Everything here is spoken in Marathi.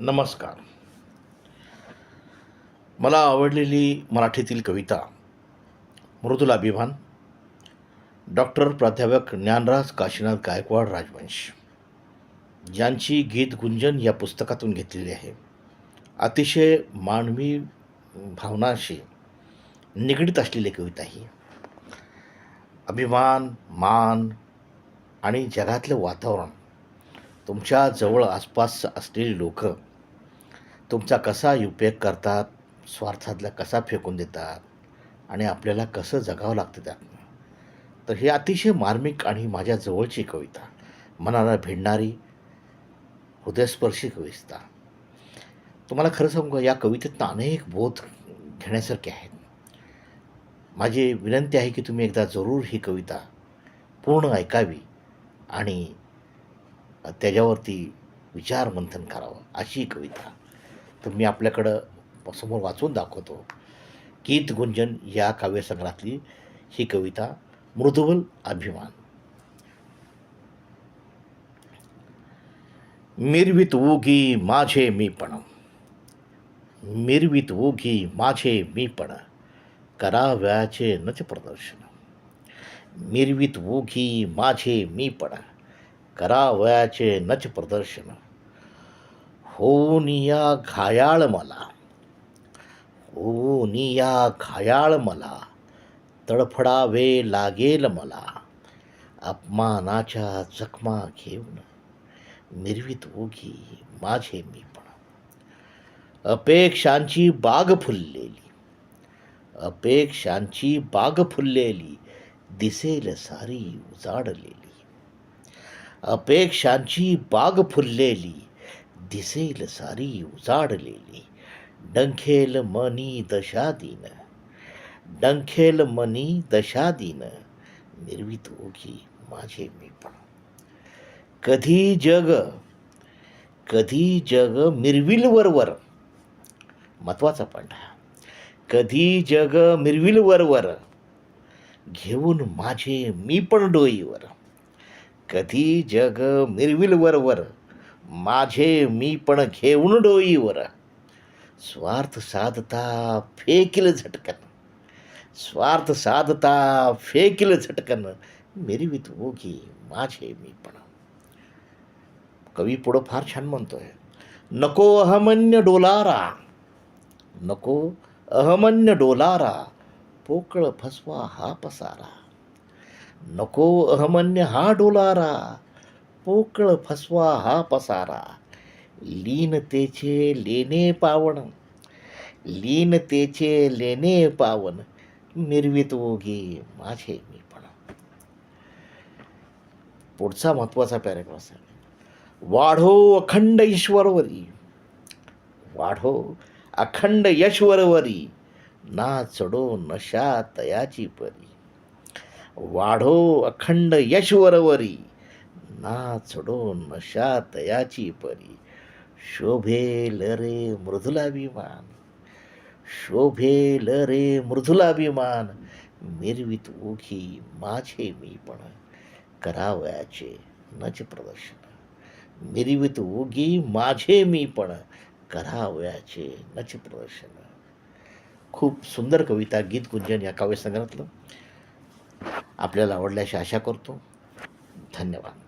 नमस्कार. मला आवडलेली मराठीतील कविता मृदुल अभिमान डॉक्टर प्राध्यापक ज्ञानराज काशीनाथ गायकवाड राजवंश. ज्यांची गीत गुंजन या पुस्तकातून घेतलेली आहे. अतिशय मानवी भावनाशी निगडीत असलेली कविता ही. अभिमान मान आणि जगातलं वातावरण तुमच्या जवळ आसपास असलेली लोकं तुमचा कसा उपयोग करतात? स्वार्थातला कसा फेकून देतात? आणि आपल्याला कसं जगावं लागतं त्यातनं तर ही अतिशय मार्मिक आणि माझ्या जवळची कविता. मनाला भिडणारी हृदयस्पर्शी कविता. तुम्हाला खरं सांगू का या कवितेतनं अनेक बोध घेण्यासारखे आहेत. माझी विनंती आहे की तुम्ही एकदा जरूर ही कविता पूर्ण ऐकावी आणि त्याच्यावरती विचार मंथन करावं अशी कविता. तर मी आपल्याकडं समोर वाचून दाखवतो. गीत गुंजन या काव्यसंग्रहातली ही कविता मृदुबल अभिमान. मिरवित ओघी माझे मीपण मिरवित ओघी माझे मीपण कराव्याचे नच प्रदर्शन. मिरवित ओघी माझे मीपण करावयाचे नच प्रदर्शन. होनिया घायाळ मला. होनिया घायाळ मला. तडफडावे लागेल मला. अपमानाच्या जखमा घेऊन निर्वित ओघी माझे मी पण. अपेक्षांची बाग फुललेली. अपेक्षांची बाग फुललेली. दिसेल सारी उजाडलेली. अपेक्षांची बाग फुललेली. दिसेल सारी उजाडलेली डंखेल मनी दशा दिन. डंखेल मनी दशा दिन. निर्वित ओघी माझे मीपण. कधी जग कधी जग मिरविल वरवर महत्त्वाचा पण कधी जग मिरविल वरवर घेऊन माझे मी पण डोईवर. कधी जग मिरविल वरवर माझे मी पण घेऊन डोईवर. स्वार्थ साधता फेकिल झटकन. स्वार्थ साधता फेकिल झटकन. मिरवीत ओघी माझे मी पण. कवी पुढं फार छान म्हणतोय. नको अहमन्य डोलारा. नको अहमन्य डोलारा. पोकळ फसवा हा पसारा. नको अहमन्य हा डोलारा. पोकळ फसवा हा पसारा. लीनतेचे लेणे पावन. लीनतेचे लेणे पावन. निर्वित ओघी माझे मी पण पुढचा महत्त्वाचा पॅरेग्राफ आहे वाढो अखंड ईश्वरवरी. वाढो अखंड यशवरवरी. ना चढो नशा तयाची परी. वाढो अखंड यशवरवरी. नाच सोडून नशा तयाची परी. शोभेल रे मृदुलाभिमान शोभेल रे मृदुलाभिमान मिरवित ओघी माझे मी पण करावयाचे नच प्रदर्शन. मिरवित ओघी माझे मी पण करावयाचे नच प्रदर्शन. खूप सुंदर कविता गीत गुंजन या काव्यसंग्रहातलं आपल्याला आवडल्याशी आशा करतो. धन्यवाद.